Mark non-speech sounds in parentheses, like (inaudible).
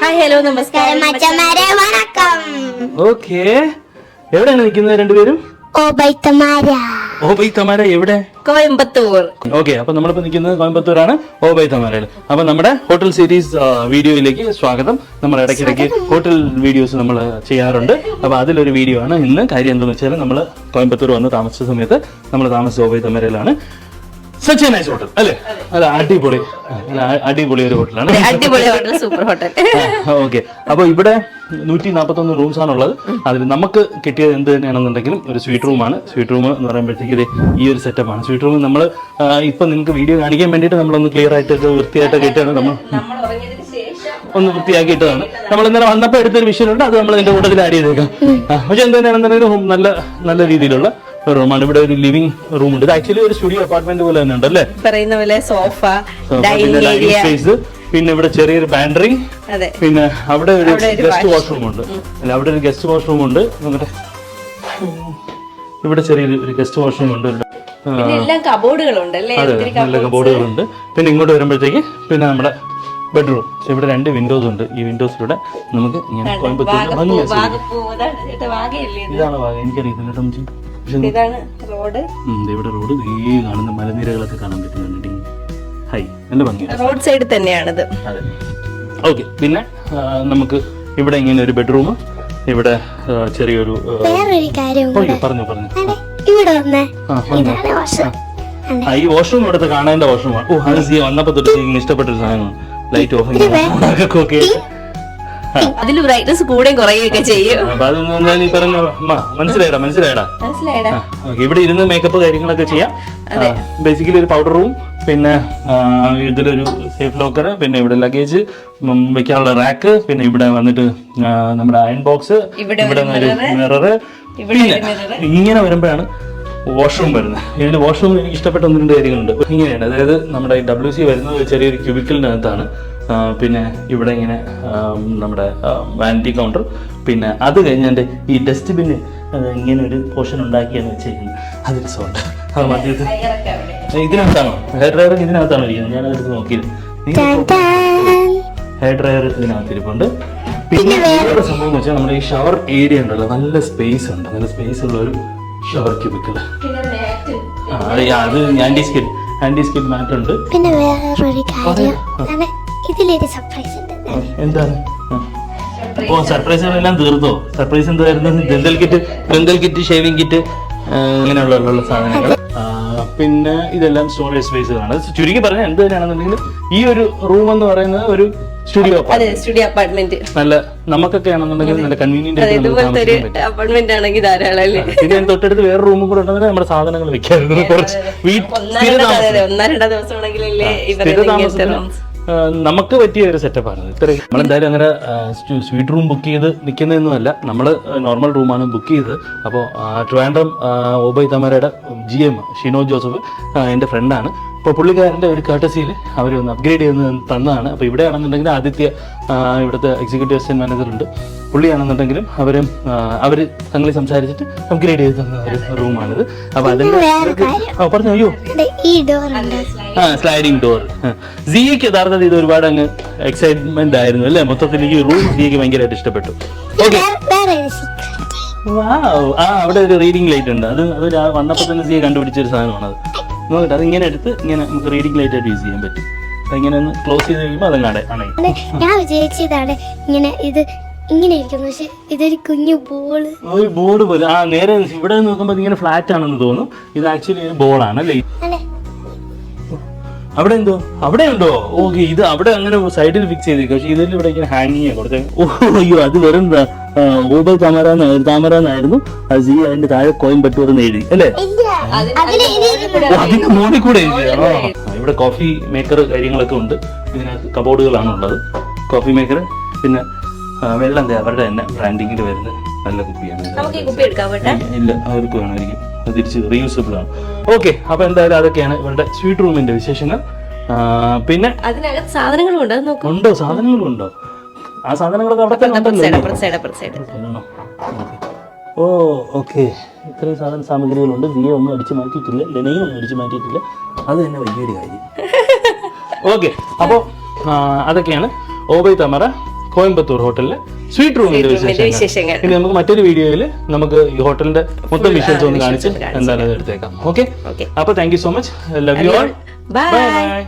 Hi hello നമസ്കാരം. മച്ചന്മാരെ വണക്കം. ഓക്കെ. എവിടെയാണ് നിൽക്കുന്നത് രണ്ടുപേരും? ഓ ബൈത്തമാര തമാര എവിടെ? കോയമ്പത്തൂർ. ഓക്കെ അപ്പൊ നമ്മളിപ്പോ നിൽക്കുന്നത് കോയമ്പത്തൂരാണ്. ഓ ബൈ തമാരയിൽ അപ്പൊ നമ്മുടെ ഹോട്ടൽ സീരീസ് വീഡിയോയിലേക്ക് സ്വാഗതം. നമ്മൾ ഇടയ്ക്കിടയ്ക്ക് ഹോട്ടൽ വീഡിയോസ് നമ്മൾ ചെയ്യാറുണ്ട്. അപ്പൊ അതിലൊരു വീഡിയോ ആണ്. ഇന്ന് കാര്യം എന്താണെന്ന് വെച്ചാൽ നമ്മൾ കോയമ്പത്തൂർ വന്ന് താമസിച്ച സമയത്ത് നമ്മൾ താമസിച്ച ഓബൈ ബൈ തമരയിലാണ് സച്ച് നൈസ് ഹോട്ടൽ അല്ലേ അല്ല അടിപൊളി. അടിപൊളി ഒരു ഹോട്ടലാണ് അടിപൊളി ഹോട്ടൽ സൂപ്പർ ഹോട്ടൽ ഓക്കെ അപ്പൊ ഇവിടെ നൂറ്റി നാൽപ്പത്തി ഒന്ന് റൂംസ് ആണുള്ളത്. അതിൽ നമുക്ക് കിട്ടിയത് എന്ത് തന്നെയാണെന്നുണ്ടെങ്കിലും ഒരു സ്വീറ്റ് റൂമാണ് സ്വീറ്റ് റൂം എന്ന് പറയുമ്പോഴത്തേക്ക് ഈ ഒരു സെറ്റപ്പ് ആണ്. സ്വീറ്റ് റൂം നമ്മൾ ഇപ്പൊ നിങ്ങൾക്ക് വീഡിയോ കാണിക്കാൻ വേണ്ടിയിട്ട് നമ്മളൊന്ന് ക്ലിയർ ആയിട്ട് വൃത്തിയായിട്ട് ഇട്ടാണ് നമ്മൾ ഒന്ന് വൃത്തിയാക്കിയിട്ടതാണ്. നമ്മൾ ഇന്നലെ വന്നപ്പോൾ എടുത്തൊരു വിഷയമുണ്ട് അത് നമ്മൾ ഇതിന്റെ കൂട്ടത്തിൽ ആഡ് ചെയ്തേക്കാം. പക്ഷെ എന്ത് തന്നെയാണെന്നുണ്ടെങ്കിലും നല്ല നല്ല രീതിയിലുള്ള റൂമാണ്. ഇവിടെ ഒരു ലിവിംഗ് റൂം ഉണ്ട്. ഇത് ആക്ച്വലി ഒരു സ്റ്റുഡിയോ അപ്പാർട്ട്മെന്റ് പോലെ തന്നെ ഉണ്ട് അല്ലേ പറയുന്ന പോലെ സോഫ ഡൈനിങ് സ്പേസ് പിന്നെ ഇവിടെ ചെറിയൊരു പാൻട്രി പിന്നെ അവിടെ ഒരു ഗസ്റ്റ് വാഷ്റൂം ഉണ്ട്. അല്ല അവിടെ ഒരു ഗസ്റ്റ് വാഷ്റൂം ഉണ്ട്. നമ്മുടെ ഇവിടെ ചെറിയൊരു ഗസ്റ്റ് വാഷ്റൂം ഉണ്ട്. പിന്നെ എല്ലാം കബോർഡുകളുണ്ട് അതെ നല്ല കബോർഡുകളുണ്ട് പിന്നെ ഇങ്ങോട്ട് വരുമ്പോഴത്തേക്ക് പിന്നെ നമ്മുടെ ബെഡ്റൂം ഇവിടെ രണ്ട് വിൻഡോസ് ഉണ്ട്. ഈ വിൻഡോസിലൂടെ നമുക്ക് ഇങ്ങനെ കോയമ്പത്തൂർ ഇതാണ് വാഗ? എനിക്കറിയത്തില്ല ഇതാണ് റോഡ്. ദേ ഇവിടെ റോഡ് ഈ കാണുന്ന മലനിരകളൊക്കെ കാണാൻ പറ്റുന്നുണ്ട് ഹൈ നല്ല ഭംഗി റോഡ് സൈഡ് തന്നെയാണിത്. അതെ. ഓക്കെ പിന്നെ നമുക്ക് ഇവിടെ ഇങ്ങനെ ഒരു ബെഡ്റൂം ഇവിടെ ചെറിയൊരു വേറൊരു കാര്യം ഓ, പറഞ്ഞു പറഞ്ഞു. അതെ ഇവിടെ വന്നേ. ഈ വാഷ്റൂം ഇവിടുത്തെ കാണേണ്ട വാഷ്റൂമാണ് ഓ അത് സി വന്നപ്പോ തൊട്ട് ഇഷ്ടപ്പെട്ടൊരു ഇഷ്ടപ്പെട്ട സാധനമാണ് ലൈറ്റ് ഓഫ് ഓക്കെ അതിൽ ബ്രൈറ്റ്നസ് കൂടെ കുറയുകയൊക്കെ ചെയ്യും. മനസ്സിലായടാ മനസ്സിലായടാ. മനസ്സിലായടാ. ഇവിടെ ഇരുന്ന് മേക്കപ്പ് കാര്യങ്ങളൊക്കെ ചെയ്യാം. ബേസിക്കലി ഒരു പൗഡർ റൂം പിന്നെ ഇതിലൊരു സേഫ് ലോക്കർ പിന്നെ ഇവിടെ ലഗേജ് വെക്കാനുള്ള റാക്ക് പിന്നെ ഇവിടെ വന്നിട്ട് നമ്മുടെ അയൺ ബോക്സ് ഇവിടെ ഒരു മിറർ ഇവിടെ പിന്നെ ഇങ്ങനെ വരുമ്പോഴാണ് വാഷ്റൂം വരുന്നത്. ഇതിൽ വാഷ്റൂം എനിക്ക് ഇഷ്ടപ്പെട്ട ഒന്ന് രണ്ട് കാര്യങ്ങളുണ്ട്. ഇങ്ങനെയാണ്. അതായത് നമ്മുടെ ഡബ്ല്യു സി വരുന്നത് ചെറിയൊരു ക്യൂബിക്കലിനകത്താണ് പിന്നെ ഇവിടെ ഇങ്ങനെ നമ്മുടെ വാനിറ്റി കൗണ്ടർ പിന്നെ അത് കഴിഞ്ഞ് എന്റെ ഈ ഡസ്റ്റ്ബിന് ഇങ്ങനെ ഒരു പോർഷൻ ഉണ്ടാക്കിയാണ് വെച്ചിരിക്കുന്നത് അതിൽ രസമുണ്ട് അത് മധ്യത്ത് ഇതിനകത്താണോ? ഹെയർ ഡ്രയർ ഇതിനകത്താണോ ഇരിക്കുന്നത്. ഞാൻ എടുത്ത് നോക്കിയത് ഹെയർ ഡ്രയർ ഇതിനകത്ത് ഇരിപ്പുണ്ട് പിന്നെ വേറെ സംഭവം എന്ന് വെച്ചാൽ നമ്മുടെ ഈ ഷവർ ഏരിയ ഉണ്ടല്ലോ. നല്ല സ്പേസ് ഉണ്ട്. നല്ല സ്പേസ് ഉള്ള ഒരു ഷവർ ക്യൂബിക്കൽ അത് anti skid anti skid mat ഉണ്ട്. പിന്നെ ഒരു കാര്യം. ഇതിലൊരു സർപ്രൈസ് ഉണ്ട്. എന്താണ്? ആ. ഓ സർപ്രൈസുകളെല്ലാം തീർത്തോ സർപ്രൈസ് എന്തായിരുന്നു? Dental kit dental kit shaving kit അങ്ങനെയുള്ള ഉള്ള സാധനങ്ങൾ. പിന്നെ ഇതെല്ലാം സ്റ്റോറേജ് സ്പേസുകളാണ് ചുരുക്കി പറഞ്ഞാൽ എന്ത് തന്നെയാണെന്നുണ്ടെങ്കിലും ഈ ഒരു റൂം എന്ന് പറയുന്നത് ഒരു സ്റ്റുഡിയോ അതെ സ്റ്റുഡിയോ അപ്പാർട്ട്മെന്റ് നല്ല നമുക്കൊക്കെ ആണെന്നുണ്ടെങ്കിൽ നല്ല കൺവീനിയന്റ് അപ്പാർട്ട്മെന്റ് ആണെങ്കിൽ ധാരാളം പിന്നെ തൊട്ടടുത്ത് വേറെ റൂമും കൂടെ ഉണ്ടെങ്കിൽ നമ്മുടെ സാധനങ്ങൾ വെക്കായിരുന്നു കുറച്ച് രണ്ടാം ഒന്നാ നമുക്ക് പറ്റിയ ഒരു സെറ്റപ്പാണ് ഇത്രയും നമ്മളെന്തായാലും അങ്ങനെ സ്വീറ്റ് റൂം ബുക്ക് ചെയ്ത് നിൽക്കുന്നതൊന്നുമല്ല നമ്മൾ നോർമൽ റൂമാണ് ബുക്ക് ചെയ്തത് അപ്പോൾ ട്രിവാൻഡ്രം ഓബൈ തമരയുടെ ജി എം ഷിനോ ജോസഫ് എന്റെ ഫ്രണ്ടാണ് അപ്പോൾ പുള്ളിക്കാരന്റെ ഒരു കട്ടസിയിൽ അവർ ഒന്ന് അപ്ഗ്രേഡ് ചെയ്ത് തന്നതാണ്. അപ്പോൾ ഇവിടെ ആണെന്നുണ്ടെങ്കിൽ ആദിത്യ ഇവിടുത്തെ എക്സിക്യൂട്ടീവ് അസിസ്റ്റന്റ് മാനേജറുണ്ട് പുള്ളിയാണെന്നുണ്ടെങ്കിലും അവരും അവർ തങ്ങളിൽ സംസാരിച്ചിട്ട് അപ്ഗ്രേഡ് ചെയ്ത് തന്ന ഒരു റൂമാണിത്. അപ്പോൾ അതിന്റെ ആ പറഞ്ഞു അയ്യോ. ആ സ്ലൈഡിങ് ഡോർ സിയക്ക് യഥാർത്ഥത്തിൽ ഇത് ഒരുപാട് അങ്ങ് എക്സൈറ്റ്മെന്റ് ആയിരുന്നു അല്ലേ? മൊത്തത്തിൽ ഈ റൂം സിയക്ക് ഭയങ്കരമായിട്ട് ഇഷ്ടപ്പെട്ടു. ഓക്കെ. ആ അവിടെ ഒരു റീഡിംഗ് ലൈറ്റ് ഉണ്ട്. അത് അത് വന്നപ്പോൾ വന്നപ്പോ തന്നെ സിയെ കണ്ടുപിടിച്ച ഒരു സാധനമാണത്. അത് നോക്കട്ടെ അത് ഇങ്ങനെ എടുത്ത് ഇങ്ങനെ നമുക്ക് റീഡിംഗ് ലൈറ്റ് ആയിട്ട് യൂസ് ചെയ്യാൻ പറ്റും. അപ്പൊ ഇങ്ങനെ ഒന്ന് ക്ലോസ് ചെയ്ത് കഴിയുമ്പോൾ അതങ്ങാടെ അണയും. ഞാൻ വിചാരിച്ചതാണ് ഇങ്ങനെ ഇത് ഇങ്ങനെ ഇരിക്കുന്നു പക്ഷെ ഇതൊരു കുഞ്ഞു ബോൾ ഒരു ബോർഡ് പോലെ. ആ നേരെ ഇവിടെ നോക്കുമ്പോൾ ഇങ്ങനെ ഫ്ലാറ്റ് ആണെന്ന് തോന്നും. ഇത് ആക്ച്വലി ഒരു ബോളാണ് അല്ലേ? അവിടെ എന്തോ? അവിടെ ഉണ്ടോ ഓക്കെ ഇത് അവിടെ അങ്ങനെ സൈഡിൽ ഫിക്സ് ചെയ്തിരിക്കും. പക്ഷെ ഇതിൽ ഇവിടെ ഇങ്ങനെ ഹാങ് ചെയ്യാൻ കൊടുത്തേ ഓ അയ്യോ അത് വെറും ഊബർ താമര താമര എന്നായിരുന്നു അത് സി അതിന്റെ താഴെ കോയമ്പത്തൂർ എന്ന് എഴുതി. അല്ലേ? അതിന്റെ മോണി കൂടെ എഴുതി. ഇവിടെ കോഫി മേക്കർ കാര്യങ്ങളൊക്കെ ഉണ്ട്. ഇതിനകത്ത് കബോർഡുകളാണ് ഉള്ളത്. കോഫി മേക്കർ പിന്നെ വെള്ളം ദേ അവരുടെ തന്നെ ബ്രാൻഡിങ്ങിൽ വരുന്ന നല്ല കുപ്പിയാണ്. ഇത്. നമുക്ക് ഈ കുപ്പി എടുക്കാൻ ഇല്ല അവർക്ക് വേണമായിരിക്കും. അത് തിരിച്ച് റീയൂസബിൾ ആണ്. ഓക്കെ അപ്പൊ എന്തായാലും അതൊക്കെയാണ് ഇവരുടെ സ്വീറ്റ് റൂമിന്റെ വിശേഷങ്ങൾ. പിന്നെ അതിനകത്ത് സാധനങ്ങളും ഉണ്ട് അത് ആ സാധനങ്ങളൊക്കെ അവിടെ തന്നെ ഉണ്ടല്ലോ. Oh okay. ഇത്രയും സാധന സാമഗ്രികളുണ്ട്. ദിയ ഒന്നും അടിച്ചു മാറ്റിയിട്ടില്ല. ലെനയും ഒന്നും അടിച്ചു മാറ്റിയിട്ടില്ല. അത് തന്നെ വലിയൊരു കാര്യം. (laughs) ഓക്കെ അപ്പോൾ അതൊക്കെയാണ്. ഓബൈ തമറ കോയമ്പത്തൂർ ഹോട്ടലിലെ സ്വീറ്റ് റൂമിന്റെ വിശേഷങ്ങൾ. ഇനി നമുക്ക് മറ്റൊരു വീഡിയോയിൽ നമുക്ക് ഈ ഹോട്ടലിന്റെ മൊത്തം ഒന്ന് കാണിച്ച് ഒന്ന് കാണിച്ച് എന്തായാലും എടുത്തേക്കാം. ഓക്കെ? അപ്പൊ thank you so much love you all bye